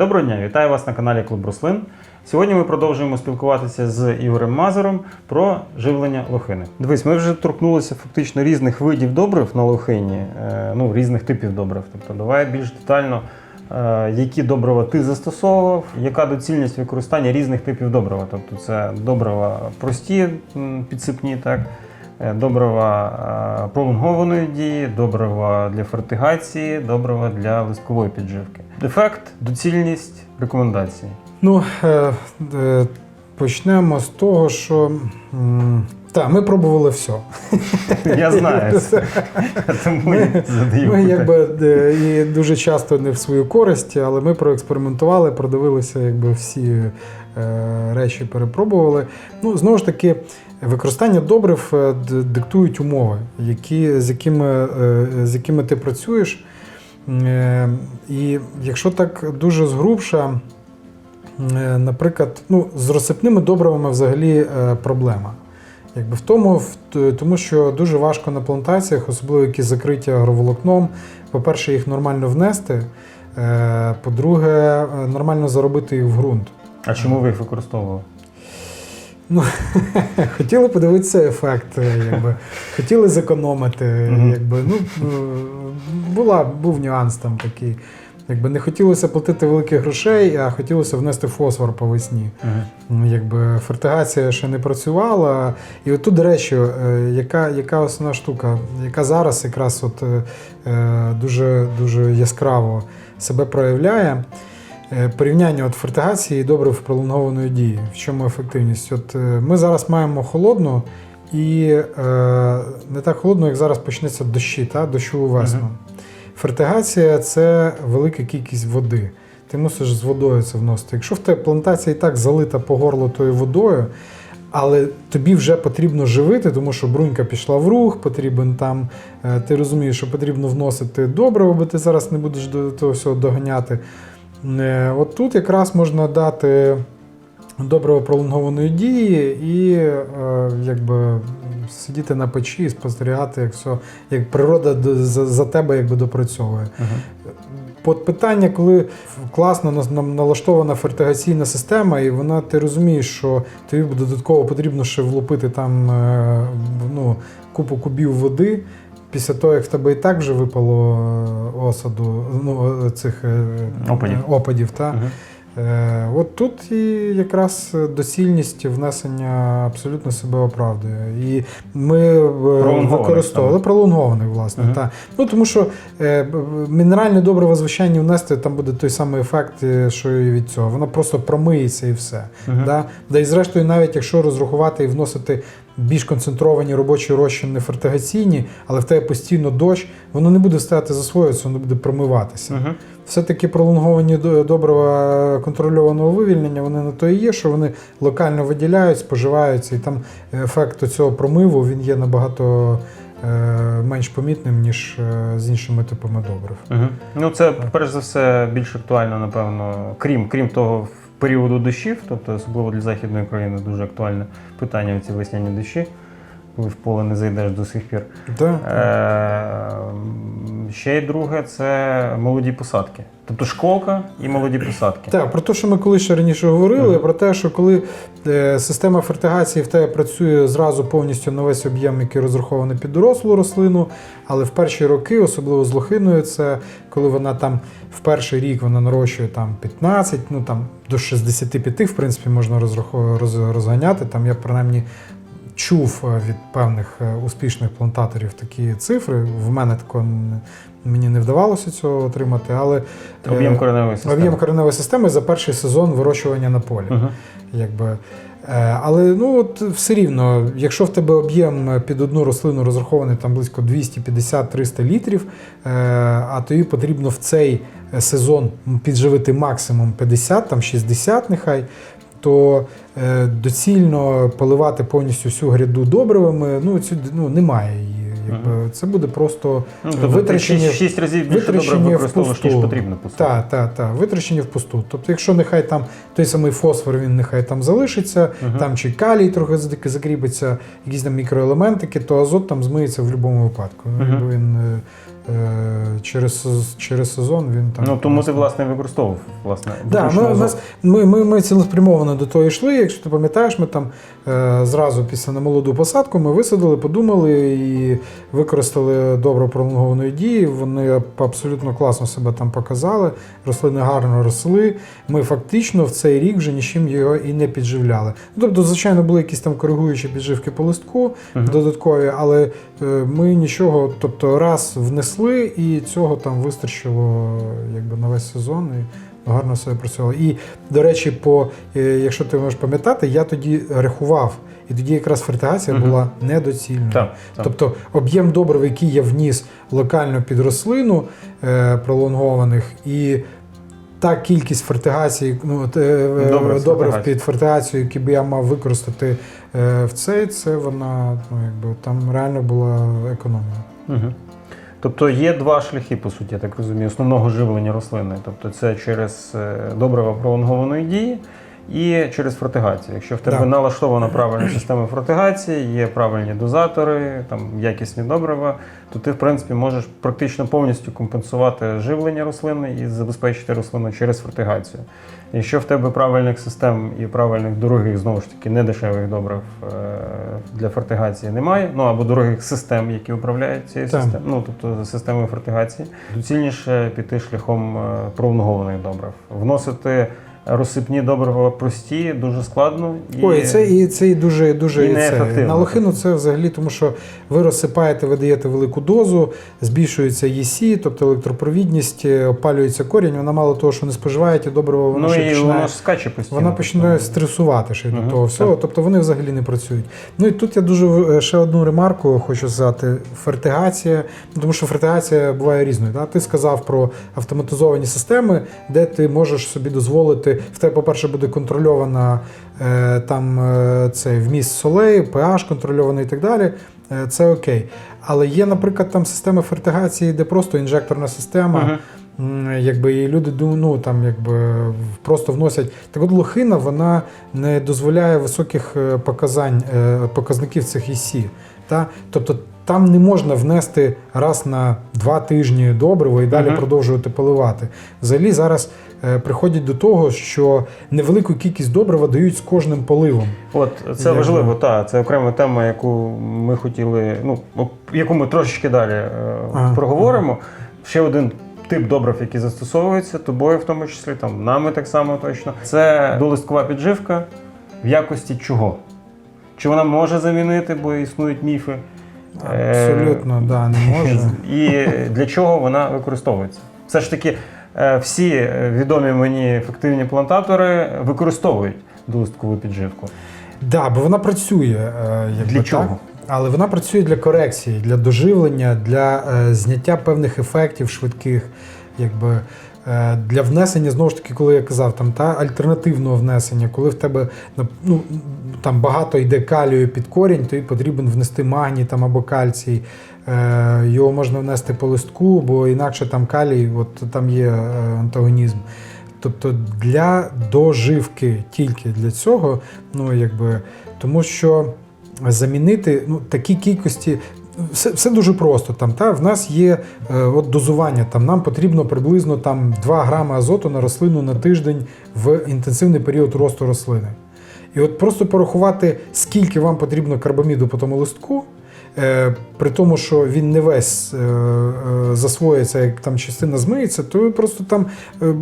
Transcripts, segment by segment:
Доброго дня, вітаю вас на каналі Клуб Рослин. Сьогодні ми продовжуємо спілкуватися з Ігорем Мазуром про живлення лохини. Дивись, ми вже торкнулися фактично різних видів добрив на лохині, е, ну різних типів добрив. Тобто, давай більш детально, е, які добрива ти застосовував, яка доцільність використання різних типів добрива. Тобто, це добрива прості підсипні, так. е, Добрива пролонгованої дії, добрива для фертигації, добрива для листкової підживки. Дефект, доцільність, рекомендації. Ну, е, е, почнемо з того, що. Так, ми пробували все. Я знаю. Тому задаю Ми якби е, і дуже часто не в свою користь, але ми проекспериментували, продивилися, якби всі е, речі перепробували. Ну, знову ж таки, використання добрив диктують умови, які, з, якими, з якими ти працюєш. Е, І якщо так дуже згрубша, е, наприклад, ну, з розсипними добривами взагалі е, проблема. Якби в тому, в тому що дуже важко на плантаціях, особливо які закриті агроволокном. По-перше, їх нормально внести. По-друге, нормально заробити їх в ґрунт. А чому ви їх використовували? Ну, хотіли подивитися ефект, е, якби, хотіли зекономити. Якби, ну, е, була, був нюанс там такий. Якби не хотілося платити великих грошей, а хотілося внести фосфор по весні. Ну, Якби фертигація ще не працювала. І от тут, до речі, е, яка, яка основна штука, яка зараз якраз от, дуже, дуже яскраво себе проявляє. Е, Порівняння от фертигації і добрив пролонгованої дії. В чому ефективність? От е, ми зараз маємо холодну і е, не так холодно, як зараз почнеться дощі, та, дощову весну. Мгм. Фертигація це велика кількість води. Ти мусиш з водою це вносити. Якщо в тебе плантація і так залита по горло тою водою, але тобі вже потрібно живити, тому що брунька пішла в рух, потрібен там, е, ти розумієш, що потрібно вносити добриво, бо ти зараз не будеш до того всього доганяти. Е, От тут якраз можна дати добриво пролонгованої дії і е, якби сидіти на печі і спостерігати, як все, як природа за, тебе якби допрацьовує. От питання, коли класно налаштована фертигаційна система, і вона ти розумієш, що тобі додатково потрібно ще влупити там е, ну, купу кубів води. Після того, як в тебе і так вже випало е, осаду, ну, е, цих е, Опадів. опадів та? Е, От тут і якраз доцільність внесення абсолютно себе оправдує. І ми використовували саме. пролонгованих, власне. Мгм. Та. Ну, тому що е, мінеральне добриво, звичайно, внести, там буде той самий ефект, що і від цього. Воно просто промиється і все. Мгм. Да? Да, і зрештою, навіть якщо розрахувати і вносити більш концентровані робочі розчини фертигаційні, але в тебе постійно дощ, воно не буде стояти засвоюватися, воно буде промиватися. Мгм. Все-таки пролонговані до- добрива контрольованого вивільнення, вони на то і є, що вони локально виділяють, споживаються, і там ефект цього промиву він є набагато е, менш помітним, ніж е, з іншими типами добрив. Мгм. Ну, це перш за все більш актуально, напевно, крім, крім того, в періоду дощів, тобто особливо для західної України дуже актуальне питання ці весняні дощі, коли в поле не зайдеш до сих пір. Да? Е, ще й друге це молоді посадки. Тобто школка і молоді посадки. Так, про те, що ми колись ще раніше говорили, про те, що коли е, система фертигації в тебе працює зразу повністю на весь об'єм, який розрахований під дорослу рослину, але в перші роки, особливо з лохиною, це коли вона там в перший рік вона нарощує там 15, ну там до 65, в принципі, можна розганяти. Там я принаймні чув е, від певних е, успішних плантаторів такі цифри. В мене такого мені не вдавалося цього отримати, але е, Об'єм кореневої системи. Об'єм кореневої системи за перший сезон вирощування на полі. Мгм. Якби. Е, Але ну от все рівно, якщо в тебе об'єм під одну рослину розрахований там близько 250-300 літрів, е, а тобі потрібно в цей сезон підживити максимум 50, там 60 нехай, то е, доцільно поливати повністю всю гряду добривами, ну, цю, ну немає. Якби. Це буде просто Ну, тобто витрачені- в шість разів більше добре використовуєш, ніж потрібно по суті. Так, так, так. Витрачені впусту. Тобто, якщо нехай там той самий фосфор, він нехай там залишиться, Мгм. там чи калій трохи зак- закріпиться, якісь там мікроелементики, то азот там змиється в будь-якому випадку. Мгм. Він, е, е, через, через сезон він там. Ну тому ти власне використовував власне. Да, ми, нас, ми, ми, ми цілеспрямовано до того йшли. Якщо ти пам'ятаєш, ми там е, зразу після на молоду посадку ми висадили, подумали і використали добро пролонгованої дії. Вони абсолютно класно себе там показали. Рослини гарно росли. Ми фактично в цей рік вже нічим його і не підживляли. Ну, Тобто, звичайно, були якісь там коригуючі підживки по листку Мгм. додаткові, але е, ми нічого, тобто раз внесли, і цього там вистачило якби на весь сезон. І гарно все працювало. І, до речі, по, е, якщо ти можеш пам'ятати, я тоді рахував, і тоді якраз фертигація Мгм. була недоцільною. Так, так. Тобто об'єм добрив, який я вніс локально під рослину е, пролонгованих, і та кількість фертигації, ну, е, е, Добрив добрив під фертигацію, які би я мав використати е, в цей, це вона ну, якби, там реально була економія. Угу. Тобто є два шляхи, по суті, я так розумію, основного живлення рослини. Тобто це через е, добрива пролонгованої дії і через фортигацію. Якщо в тебе Да. налаштована правильна система фортигації, є правильні дозатори, там якісні добрива, то ти, в принципі, можеш практично повністю компенсувати живлення рослини і забезпечити рослину через фортигацію. Якщо в тебе правильних систем і правильних дорогих, знову ж таки, недешевих добрив е, для фортигації немає, ну або дорогих систем, які управляють цією системою, ну тобто системою фортигації, доцільніше піти шляхом е, пролонгованих добрив. Вносити розсипні добрива прості, дуже складно. І... Ой, це і це і дуже дуже І це. на лохину це взагалі, тому що ви розсипаєте, ви даєте велику дозу, збільшується ЄСі, тобто електропровідність, е, опалюється корінь. Вона мало того, що не споживає ті добрива, вона ну ще і починає. воно скаче постійно. Вона починає стресувати ще й Мгм, до того всього, так. тобто вони взагалі не працюють. Ну і тут я дуже е, ще одну ремарку хочу сказати: фертигація, тому що фертигація буває різною. Да? Ти сказав про автоматизовані системи, де ти можеш собі дозволити. В тебе, по-перше, буде контрольована е, там е, цей вміст солей, pH контрольований і так далі. Е, Це окей. Але є, наприклад, там системи фертигації, де просто інжекторна система. М, Якби і люди ну, там, якби, просто вносять. Так от лохина вона не дозволяє високих показань, показників цих ІСі. Та? Тобто там не можна внести раз на два тижні добриво і далі Мгм. продовжувати поливати. Взагалі зараз е, приходять до того, що невелику кількість добрива дають з кожним поливом. От це Як важливо, так. Це окрема тема, яку ми хотіли, ну яку ми трошечки далі е, Ага. проговоримо. Ще один тип добрив, який застосовується тобою, в тому числі, там нами так само точно. Це долисткова підживка в якості чого? Чи вона може замінити, бо існують міфи? Е, Абсолютно, да, не може. І для чого вона використовується? Все ж таки, е, всі е, відомі мені ефективні плантатори використовують долисткову підживку. Да, бо вона працює. е, Для чого? Так? Але вона працює для корекції, для доживлення, для е, зняття певних ефектів швидких, якби. Е, Для внесення, знову ж таки, коли я казав, там та альтернативного внесення, коли в тебе ну, там багато йде калію під корінь, тобі потрібен внести магній там, або кальцій. Е, Його можна внести по листку, бо інакше там калій, от там є е, антагонізм. Тобто для доживки тільки для цього, ну якби тому що замінити ну, такі кількості. Все, все дуже просто. Там, та, в нас є е, от дозування. Там, нам потрібно приблизно там, 2 грами азоту на рослину на тиждень в інтенсивний період росту рослини. І от просто порахувати, скільки вам потрібно карбаміду по тому листку, е, при тому, що він не весь е, е, засвоїться, як там частина змиється, то ви просто там, е,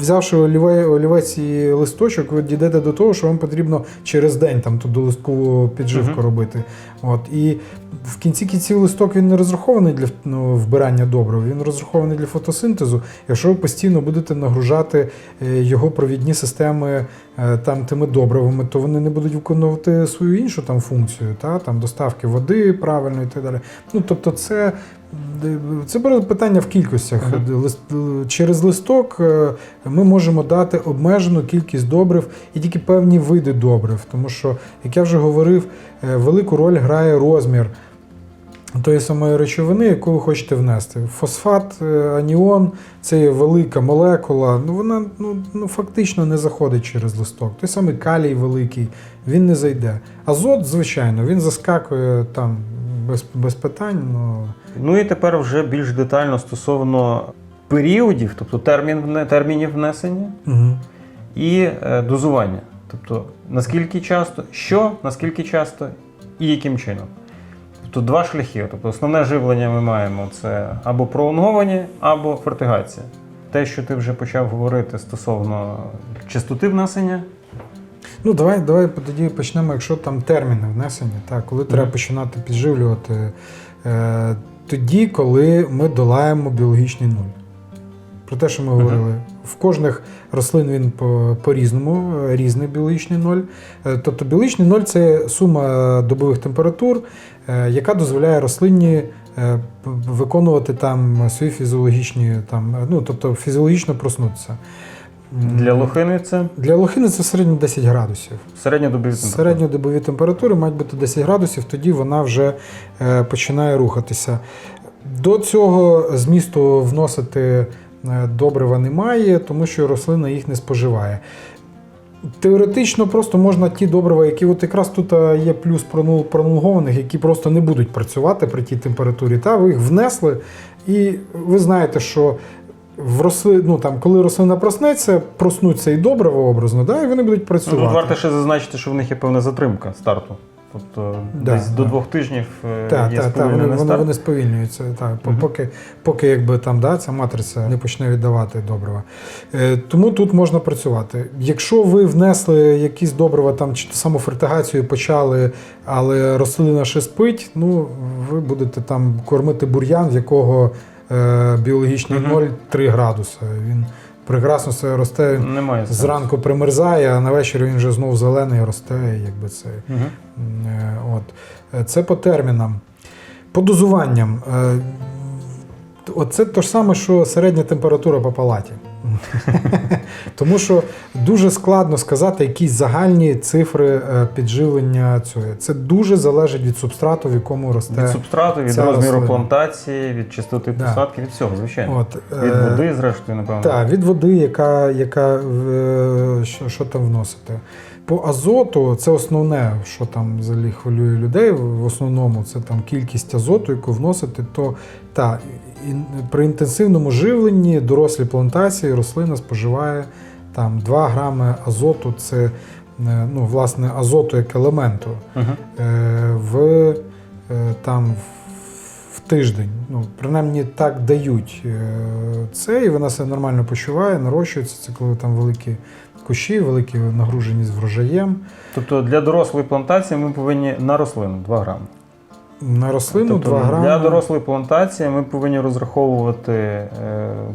взявши оліве, олівець і листочок, ви дійдете до того, що вам потрібно через день там ту долисткову підживку Мгм. робити. От, і в кінці кінців листок він не розрахований для ну, вбирання добрив, він розрахований для фотосинтезу. Якщо ви постійно будете нагружати е, його провідні системи е, там тими добривами, то вони не будуть виконувати свою іншу там функцію, та там доставки води правильно і так далі. Ну тобто, це. Це питання в кількостях. Мгм. Лист- Через листок е, ми можемо дати обмежену кількість добрив і тільки певні види добрив. Тому що, як я вже говорив, е, велику роль грає розмір тої самої речовини, яку ви хочете внести. Фосфат, е, аніон це є велика молекула, ну вона ну, ну, фактично не заходить через листок. Той самий калій великий, він не зайде. Азот, звичайно, він заскакує там без, без питань. Ну, Ну і тепер вже більш детально стосовно періодів, тобто термін, термінів внесення угу. і е, дозування. Тобто наскільки часто, що, наскільки часто і яким чином. Тобто два шляхи. Тобто основне живлення ми маємо це або пролонговані, або фертигація. Те, що ти вже почав говорити стосовно частоти внесення, Ну, давай, давай тоді почнемо, якщо там терміни внесені, так, коли треба починати підживлювати. Е, тоді, коли ми долаємо біологічний нуль. Про те, що ми Мгм. говорили, в кожних рослин він по- по-різному, е, різний біологічний ноль. Е, Тобто біологічний ноль це сума добових температур, е, яка дозволяє рослині виконувати там свої фізіологічні, там, ну, тобто фізіологічно проснутися. Для лохини це Для лохини це в середньому 10 градусів. середньодобові температури. Середньодобові температури мають бути 10 градусів, тоді вона вже е, починає рухатися. До цього змісту вносити е, добрива немає, тому що рослина їх не споживає. Теоретично просто можна ті добрива, які от якраз тут е, є плюс пронул- пронулгованих, які просто не будуть працювати при тій температурі. Та ви їх внесли, і ви знаєте, що в росли, ну, там, коли рослина проснеться, проснуться і добрива образно, да, і вони будуть Ну, працювати. тут варто ще зазначити, що в них є певна затримка старту. Тобто Да, десь до двох тижнів е, Так, є так, так, вони, вони, вони сповільнюються. Так, по- Мгм. поки, поки якби, там, да, ця матриця не почне віддавати добрива. Е, тому тут можна працювати. Якщо ви внесли якісь добрива, там, чи ту саму фертигацію почали, але рослина ще спить, ну, ви будете там кормити бур'ян, в якого біологічний Мгм. 0,3 градуси. Він прекрасно все росте. Він Немає сенсу. Зранку примерзає, а на вечір він вже знов зелений росте, якби це. Е, От. Е, Це по термінам. По дозуванням. Оце те ж саме, що середня температура по палаті. Тому що дуже складно сказати якісь загальні цифри е, підживлення цього. Це дуже залежить від субстрату, в якому росте. Від субстрату, від розміру рослина. плантації, від частоти Да. посадки, від всього, звичайно. От, Від е, води, зрештою, напевно. Так, від води, яка, яка е, що, що там вносити. По азоту це основне, що там взагалі хвилює людей. В основному це там кількість азоту, яку вносити, то та, при інтенсивному живленні дорослі плантації рослина споживає там 2 грами азоту. Це е, ну, власне азоту як елементу Мгм. е, в, е, там, в- тиждень. Ну, принаймні так дають це, і вона себе нормально почуває, нарощується. Це коли там великі кущі, великі нагруженість врожаєм. Тобто для дорослої плантації ми повинні на рослину 2 грами. На рослину тобто 2 грами. Для дорослої плантації ми повинні розраховувати е,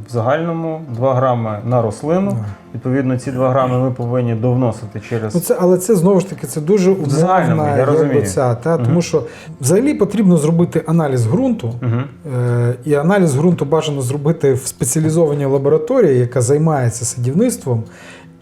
в загальному 2 грами на рослину. Да. Відповідно, ці 2 грами ми повинні довносити через. Ну, це, але це знову ж таки це дуже умовна я розумію. ця, та, Мгм. тому що взагалі потрібно зробити аналіз ґрунту. Мгм. Е, І аналіз ґрунту бажано зробити в спеціалізованій лабораторії, яка займається садівництвом.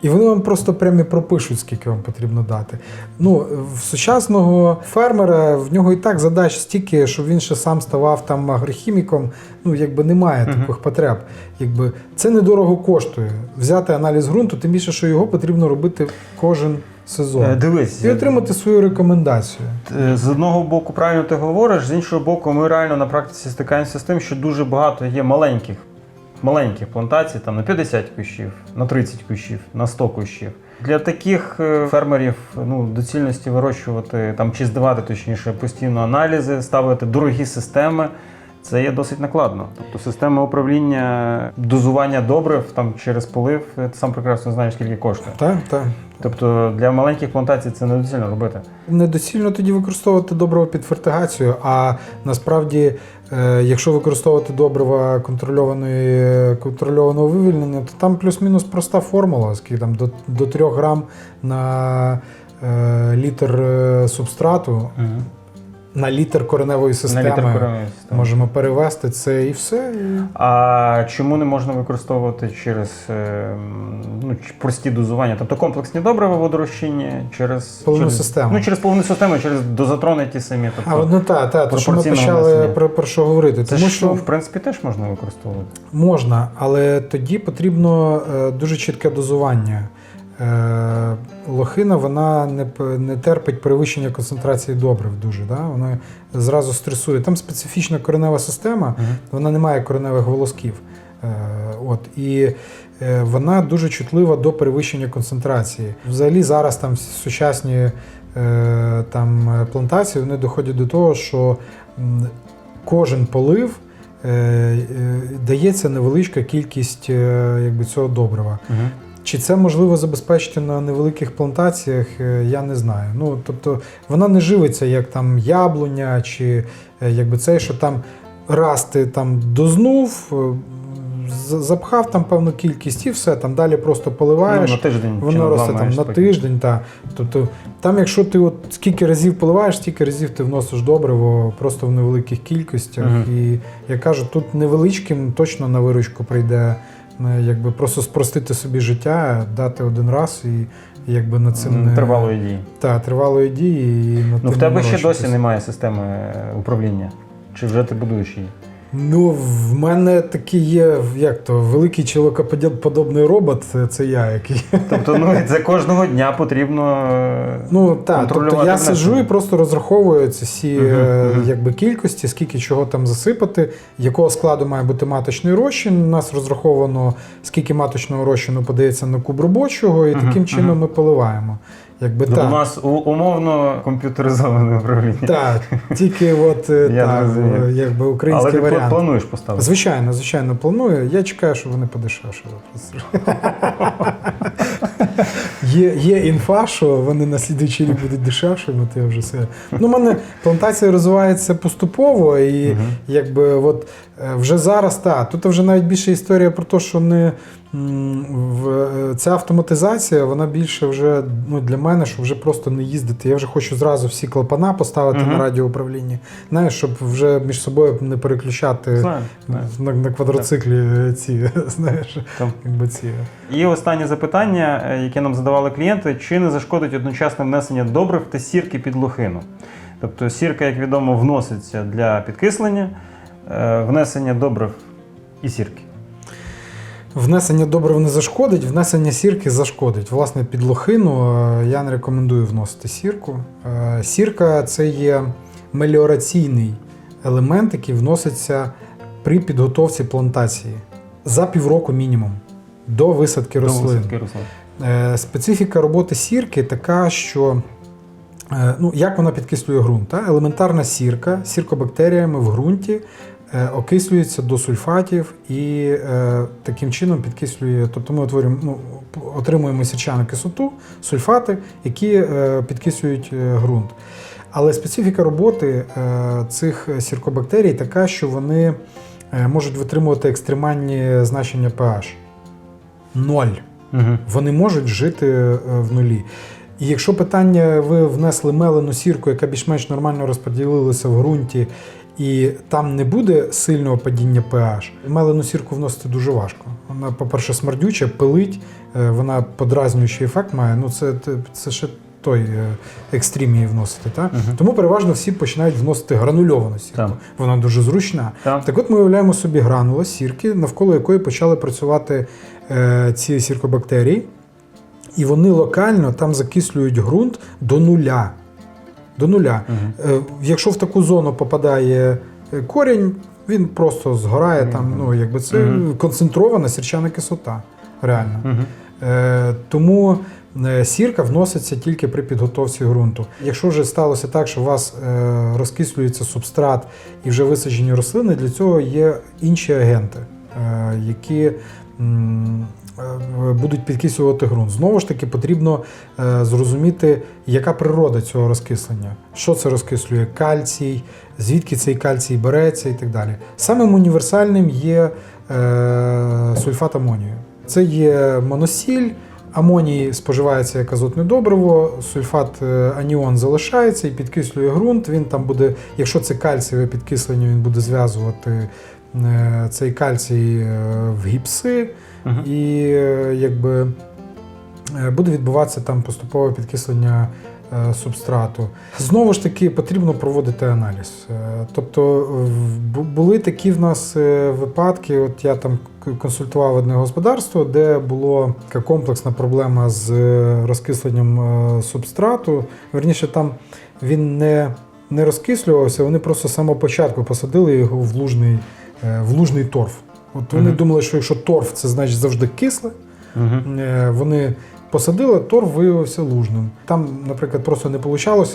І вони вам просто прямо пропишуть, скільки вам потрібно дати. Ну, в сучасного фермера в нього і так задач стільки, щоб він ще сам ставав там агрохіміком. Ну, якби немає Мгм. таких потреб. Якби це недорого коштує. Взяти аналіз ґрунту, тим більше, що його потрібно робити кожен сезон. Е, Дивись, І отримати свою рекомендацію. Е, З одного боку, правильно ти говориш, з іншого боку, ми реально на практиці стикаємося з тим, що дуже багато є маленьких, маленьких плантацій, там на 50 кущів, на 30 кущів, на 100 кущів. Для таких е, фермерів ну, доцільності вирощувати там чи здавати точніше постійно аналізи, ставити дорогі системи. Це є досить накладно. Тобто система управління дозування добрив там через полив, е, ти сам прекрасно знаєш, скільки коштує. Так, так. Тобто для маленьких плантацій це недоцільно робити. Недоцільно тоді використовувати добрива під фертигацію, а насправді, е, якщо використовувати добрива контрольованої, контрольованого вивільнення, то там плюс-мінус проста формула, скільки там до, до 3 грам на е, літр субстрату, на літр кореневої системи. На літр кормової системи. Можемо перевести це і все. А чому не можна використовувати через е, ну, прості дозування? Тобто комплексні добрива водорозчинні через Повну через, систему. Ну, через повну систему, через дозатрони ті самі. Тобто, А ну так, та, то що ми почали про, про що говорити. це Тому що ну, в принципі, теж можна використовувати. Можна, але тоді потрібно е, дуже чітке дозування. Е, лохина вона не, не терпить перевищення концентрації добрив дуже. Да? Вона зразу стресує. Там специфічна коренева система, вона не має кореневих волосків. Е, от, і е, вона дуже чутлива до перевищення концентрації. Взагалі зараз там сучасні е, там, плантації вони доходять до того, що кожен полив дається невеличка кількість якби, цього добрива. Мгм. Чи це можливо забезпечити на невеликих плантаціях, е, я не знаю. Ну, тобто вона не живиться як там яблуня, чи е, якби цей, що там раз ти там дознув, е, запхав там певну кількість і все, там далі просто Ну, поливаєш. на тиждень Воно росте там на потім. тиждень, та. Тобто, там, якщо ти от скільки разів поливаєш, стільки разів ти вносиш добриво просто в невеликих кількостях. Мгм. І я кажу, тут невеличким точно на виручку прийде. Якби просто спростити собі життя, дати один раз і якби на цим не Тривалої дії. та, тривалої дії. І на Ну, в тебе ще досі немає системи е, управління. Чи вже ти будуєш її? Ну, в мене такий є, як то, великий чоловікоподобний робот, це- я, який. Тобто, ну це кожного дня потрібно. е, Ну так, тобто я сиджу і просто розраховую ці всі е, якби, кількості, скільки чого там засипати, якого складу має бути маточний розчин. У нас розраховано, скільки маточного розчину подається на куб робочого, і таким чином ми поливаємо. Якби Тобто у нас умовно комп'ютеризоване управління. Так, тільки от е, Я так, якби Але український ти пла- плануєш поставити. Звичайно, звичайно, планую. Я чекаю, що вони подешевшили. Є, є інфа, що вони на слідуючий рік будуть дешевшими, то я вже все. Ну, у мене плантація розвивається поступово, і якби от е, вже зараз так. Тут вже навіть більше історія про те, що не в, ця автоматизація, вона більше вже ну, для мене, що вже просто не їздити. Я вже хочу зразу всі клапана поставити Мгм. на радіоуправлінні. Знаєш, щоб вже між собою не переключати Знаю, знаю. на, на квадроциклі ці, знаєш, якби ці. І останнє запитання, е, яке нам задавали клієнти: чи не зашкодить одночасне внесення добрив та сірки під лохину? Тобто сірка, як відомо, вноситься для підкислення, е, внесення добрив і сірки. Внесення добрив не зашкодить, внесення сірки зашкодить. Власне, під лохину е, я не рекомендую вносити сірку. Е, Сірка це є меліораційний елемент, який вноситься при підготовці плантації за півроку мінімум до висадки До рослин. висадки рослин. Е, Специфіка роботи сірки така, що ну, як вона підкислює ґрунт. Елементарна сірка сіркобактеріями в ґрунті окислюється до сульфатів і е, таким чином підкислює. Тобто ми утворюємо, ну, отримуємо сірчану кислоту, сульфати, які е, підкислюють е, ґрунт. Але специфіка роботи е, цих сіркобактерій така, що вони е, можуть витримувати екстремальні значення pH. Ноль Угу. вони можуть жити е, в нулі. І якщо питання ви внесли мелену сірку, яка більш-менш нормально розподілилася в ґрунті, і там не буде сильного падіння pH, мелену сірку вносити дуже важко. Вона, по-перше, смердюча, пилить, е, вона подразнюючий ефект має. Ну, це, це, ще той е, екстрім її вносити. Та? Мгм. Тому переважно всі починають вносити гранульовану сірку. Так. Вона дуже зручна. Так. Так от ми уявляємо собі гранула сірки, навколо якої почали працювати е, ці сіркобактерії, і вони локально там закислюють ґрунт до нуля. До нуля. Угу. Якщо в таку зону попадає е, корінь, він просто згорає там, ну якби це Мгм. концентрована сірчана кислота. Реально. Угу. Е, тому е, сірка вноситься тільки при підготовці ґрунту. Якщо вже сталося так, що у вас е, розкислюється субстрат і вже висаджені рослини, для цього є інші агенти, які е, будуть підкислювати ґрунт. Знову ж таки, потрібно е, зрозуміти, яка природа цього розкислення, що це розкислює кальцій, звідки цей кальцій береться і так далі. Самим універсальним є е, сульфат амонію. Це є моносіль. Амоній споживається як азотне добриво, сульфат е, аніон залишається і підкислює ґрунт. Він там буде, якщо це кальцієве підкислення, він буде зв'язувати е, цей кальцій е, в гіпси, Мгм. і е, якби е, буде відбуватися там поступове підкислення е, субстрату. Знову ж таки, потрібно проводити аналіз. Е, Тобто були такі в нас е, випадки. От я там консультував одне господарство, де була така комплексна проблема з е, розкисленням е, субстрату. Верніше, там він не, не розкислювався, вони просто з самого початку посадили його в лужний, е, в лужний торф. От вони Мгм. думали, що якщо торф це значить завжди кисле. Угу. Е, Вони посадили, торф виявився лужним. Там, наприклад, просто не вийшло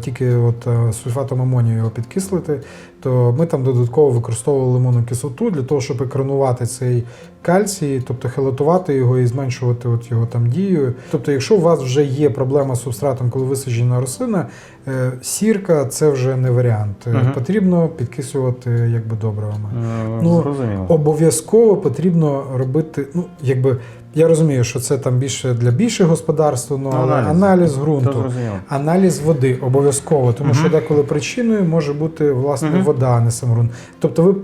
тільки от е, сульфатом амонію його підкислити, то ми там додатково використовували лимонну кислоту для того, щоб екранувати цей кальцій, тобто хелатувати його і зменшувати от його там дію. Тобто, якщо у вас вже є проблема з субстратом, коли висаджена рослина, е, сірка це вже не варіант. Е, Мгм. Потрібно підкислювати якби добривами. Ну, Зрозуміло. Обов'язково потрібно робити. Ну, якби я розумію, що це там більше для більших господарств, ну, але Аналіз. аналіз, ґрунту. Аналіз води обов'язково, тому що деколи причиною може бути власне Мгм. вода, а не сам ґрунт. Тобто ви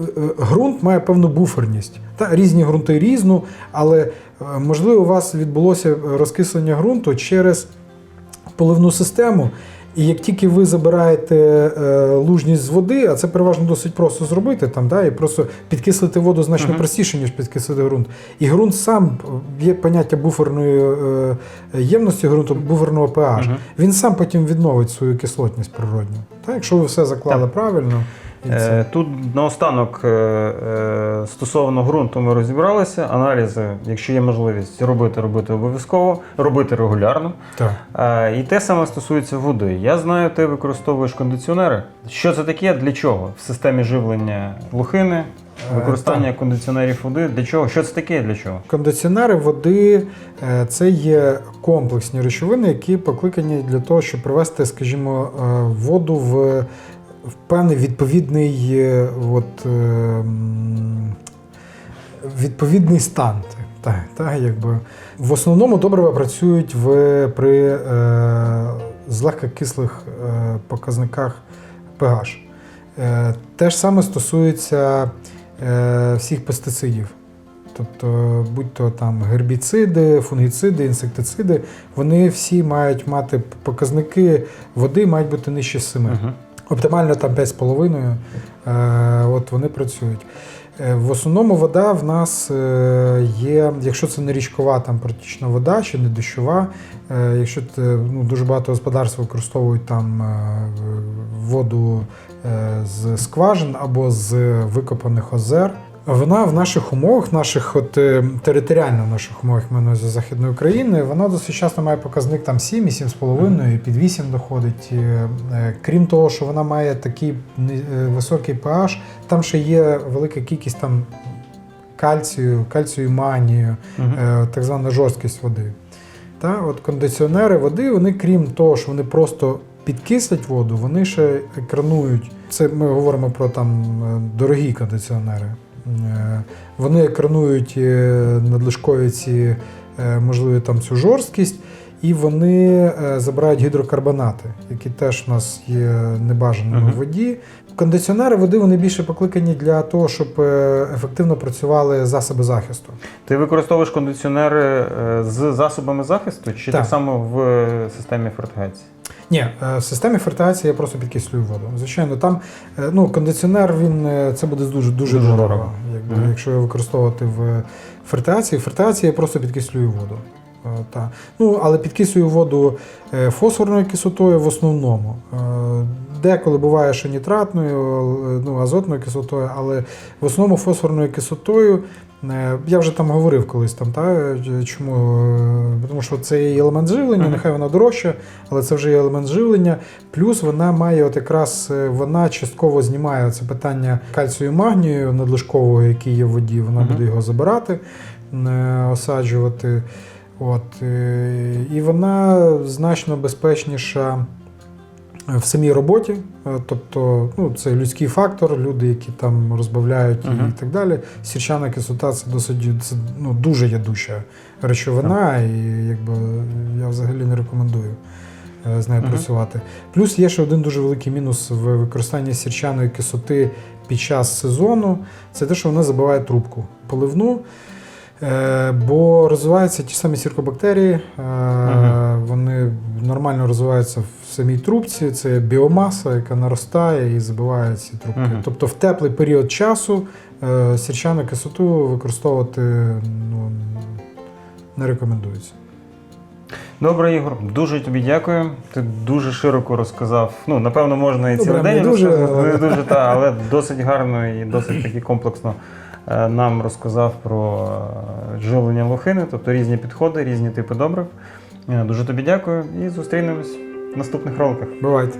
е, е, ґрунт має певну буферність. Та різні ґрунти різну, але е, можливо у вас відбулося розкислення ґрунту через поливну систему. І як тільки ви забираєте е, лужність з води, а це переважно досить просто зробити, там, да, і просто підкислити воду значно Мгм. простіше, ніж підкислити ґрунт. І ґрунт сам е, є поняття буферної е, ємності ґрунту, буферного pH. Мгм. Він сам потім відновить свою кислотність природню. Та, якщо ви все заклали Так. правильно, Тут наостанок е, е, стосовно ґрунту ми розібралися. Аналізи, якщо є можливість робити, робити обов'язково, робити регулярно. так. Е, І те саме стосується води. Я знаю, ти використовуєш кондиціонери. Що це таке? Для чого? В системі живлення лухини, Е, використання кондиціонерів води. Для чого? Що це таке? Для чого? Кондиціонери води е, це є комплексні речовини, які покликані для того, щоб привести, скажімо, е, воду в певний відповідний, е, от, е, відповідний стан. Так, так, якби. В основному добрива працюють в, при е, злегкакислих е, показниках pH. Е, те ж саме стосується е, всіх пестицидів. Тобто, будь-то там гербіциди, фунгіциди, інсектициди, вони всі мають мати показники води, мають бути нижче 7. Мгм. Оптимально там 5,5. Е, от вони працюють. Е, В основному вода в нас е, є, якщо це не річкова там протічна вода чи не дощова, якщо це, ну, дуже багато господарств використовують там воду з скважин або з викопаних озер. Вона в наших умовах, наших от е, територіально в наших умовах ми на Західної України, вона досить часто має показник там 7 і 7,5, і під 8 доходить. Е, Крім того, що вона має такий е, високий pH, там ще є велика кількість там кальцію, кальцію манію, е, так звана жорсткість води. Та, от кондиціонери води, вони, крім того, що вони просто підкислять воду, вони ще екранують. Це ми говоримо про там е, дорогі кондиціонери. Вони екранують е, надлишкові ці, е, можливо, там цю жорсткість, і вони е, забирають гідрокарбонати, які теж в нас є небажаними в воді. Кондиціонери води вони більше покликані для того, щоб ефективно працювали засоби захисту. Ти використовуєш кондиціонери з засобами захисту чи так, Так. само в системі фортифікації? Ні, е, в системі фертигації я просто підкислюю воду. Звичайно, там е, ну, кондиціонер він е, це буде дуже дуже, Дуже дорого. дорого. Якби, Мгм. Якщо його використовувати в фертигації, в я просто підкислюю воду. Та. Ну, але підкислюю воду фосфорною кислотою в основному. Деколи буває, що нітратною, е, ну, азотною кислотою, але в основному фосфорною кислотою. Е, Я вже там говорив колись там, та, е, чому? Тому що це є елемент живлення, Мгм. нехай вона дорожча, але це вже є елемент живлення. Плюс вона має от якраз вона частково знімає це питання кальцію і магнію надлишкового, який є в воді. Вона Мгм. буде його забирати, осаджувати. От, і вона значно безпечніша в самій роботі. Е, Тобто, ну, це людський фактор, люди, які там розбавляють Мгм. і так далі. Сірчана кислота це досить це, ну, дуже ядуча речовина, і якби я взагалі не рекомендую е, з нею Мгм. працювати. Плюс є ще один дуже великий мінус в використанні сірчаної кислоти під час сезону. Це те, що вона забиває трубку поливну. Е, бо розвиваються ті самі сіркобактерії, Мгм. вони нормально розвиваються в самій трубці, це біомаса, яка наростає і забиває ці трубки. Мгм. Тобто в теплий період часу е, сірчану кислоту використовувати ну, не рекомендується. Добре, Ігор, дуже тобі дякую. Ти дуже широко розказав. Ну, напевно, можна і цілий день дуже, розказати, але- не дуже, та, але досить гарно і досить таки комплексно е, нам розказав про е, живлення лохини, тобто різні підходи, різні типи добрив. Е, Дуже тобі дякую і зустрінемось наступних роликах. Бувайте.